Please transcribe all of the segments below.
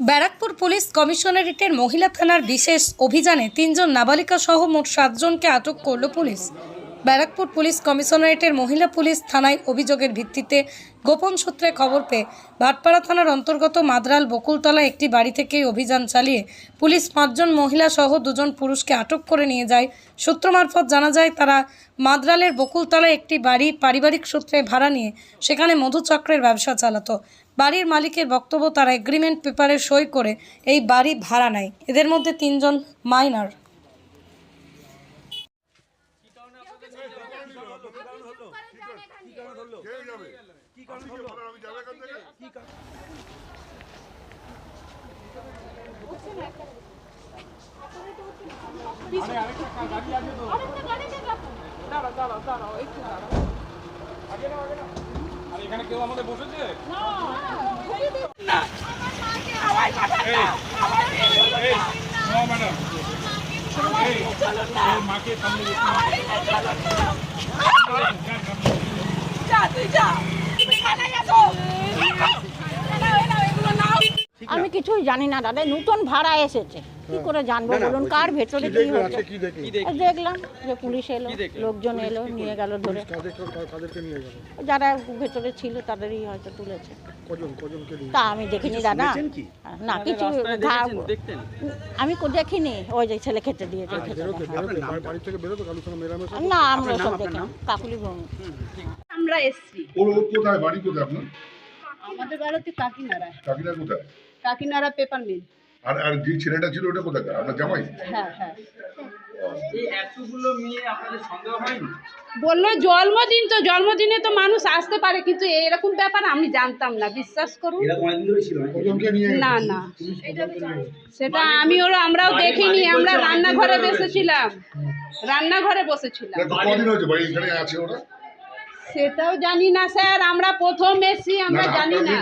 Barrackpore police কমিশনারেটের মহিলা থানার বিশেষ অভিযানে তিনজন নাবালিকা সহ মোট সাতজনকে আটক করল পুলিশ। ব্যারাকপুর পুলিশ কমিশনারেটের মহিলা পুলিশ থানায় অভিযোগের ভিত্তিতে গোপন সূত্রে খবর পেয়ে ভাটপাড়া থানার অন্তর্গত মাদ্রাল বকুলতলা একটি বাড়ি থেকে অভিযান চালিয়ে পুলিশ পাঁচজন মহিলা সহ দুজন পুরুষকে আটক করে নিয়ে যায়। সূত্র মারফত জানা যায়, তারা মাদ্রালের বকুলতলায় একটি বাড়ি পারিবারিক সূত্রে ভাড়া নিয়ে সেখানে মধুচক্রের ব্যবসা চালাতো। বাড়ির মালিকের বক্তব্য, তারা এগ্রিমেন্ট পেপারে সই করে এই বাড়ি ভাড়া নেয়। এদের মধ্যে তিনজন মাইনার আর এখানে কেউ আমাদের বসেছে? এই নো ম্যাডাম। এই এই মাকে সামনে আমি কিছুই জানি না দাদা। নতুন ভাড়া এসেছে। কি করে জানব বলুন? কার ভেতরে কি হচ্ছে? দেখলাম যে পুলিশ এলো লোকজন এলো নিয়ে গেল ধরে। যারা ভেতরে ছিল তাদেরই হয়তো তুলেছে। কজন কজনকে নিয়ে তা আমি দেখিনি দাদা। না কিছু আমি দেখিনি। ওই যে ছেলে খেতে দিয়েছে মেলামেশা? না আমরা সব দেখি কাকুলি ভ্রমণ এসছি। ওর ওর কোথায়? বাড়ি কোথায় আপনার? আমাদের বাড়িতে কাকিনাড়া। কোথায়? Kakinara paper mill. আর আর যে ছেলেটা ছিল ওটা কোথায় আপনার জামাই? হ্যাঁ হ্যাঁ। এই এতগুলো মেয়ে আপনাদের সন্দেহ হয়নি? বলল জন্মদিন তো জন্মদিনে তো মানুষ আসতে পারে কিন্তু এরকম ব্যাপার আমি জানতাম না বিশ্বাস করুন। না না। সেটা আমি ওরা আমরাও দেখিনি আমরা রান্নাঘরে বসেছিলাম। রান্নাঘরে বসেছিলাম। কদিন হয়েছে বাড়ি এখানে আছে ওরা? সেটাও জানি না স্যার। আমরা প্রথম এসি আমরা জানি না।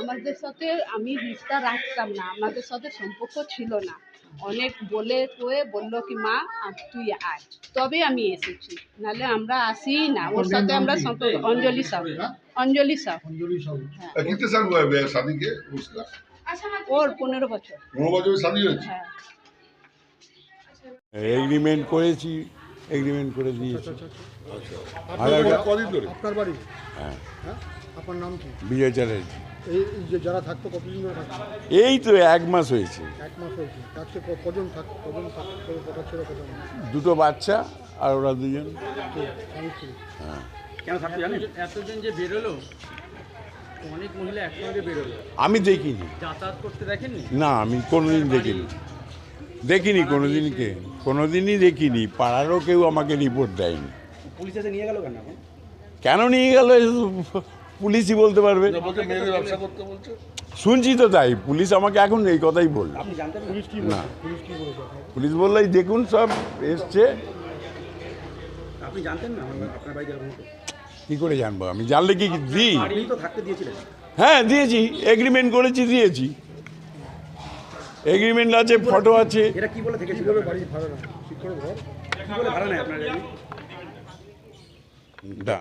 আমাদের সাথে আমি রিস্তা রাখতাম না আমাদের সাথে সম্পর্ক ছিল না। অনেক বলে কয়ে বলল কি মা তুই আয়। তবে আমি এসেছি নালে আমরা আসি না। ওর সাথে আমরা সম্পর্ক অঞ্জলি সাহু অঞ্জলি সাহু হ্যাঁ। আচ্ছা, ওর পনেরো বছর। পনেরো বছর হ্যাঁ। এগ্রিমেন্ট করেছি। এগ্রিমেন্ট করে দিয়েছি। আপনার বাড়ি কদিন ধরে? বাড়ি? হ্যাঁ। আপনার নাম কি? বিজয় চ্যাটার্জি। এই যে যারা থাকতো কতদিন ধরে থাকতো? এই তো এক মাস হয়েছে। এক মাস হয়েছে। আজকে কজন থাক কজন থাকতো কথা ছিল কজন দুটো বাচ্চা আর ওরা দুজন। স্ত্রী কেন থাকতে জানেন? এতজন যে বেরোলো অনেক মহিলা একসঙ্গে বেরোলো। আমি দেখিনি। যাতায়াত করতে দেখেননি? না আমি কোনোদিন দেখিনি। দেখিনি কোনোদিনকে কোনোদিনই দেখিনি পাড়ারও কেউ আমাকে রিপোর্ট দেয়নি। পুলিশ এসে নিয়ে গেল কেন কেন নিয়ে গেল পুলিশই বলতে পারবে। বলছে মেয়েদের ব্যবসা করতে বলছে। শুনছি তো তাই পুলিশ আমাকে এখন এই কথাই বলল। না? পুলিশ বলল এই দেখুন সব এসছে? কি করে জানব? আমি জানলে কি দিই? হ্যাঁ দিয়েছি এগ্রিমেন্ট করেছি দিয়েছি। এগ্রিমেন্ট আছে ফটো আছে। এরা কি বলে থেকেছিল কীভাবে বাড়ি ভাড়া না ঠিক করে ঘর কি বলে ভাড়া নেয় আপনার না।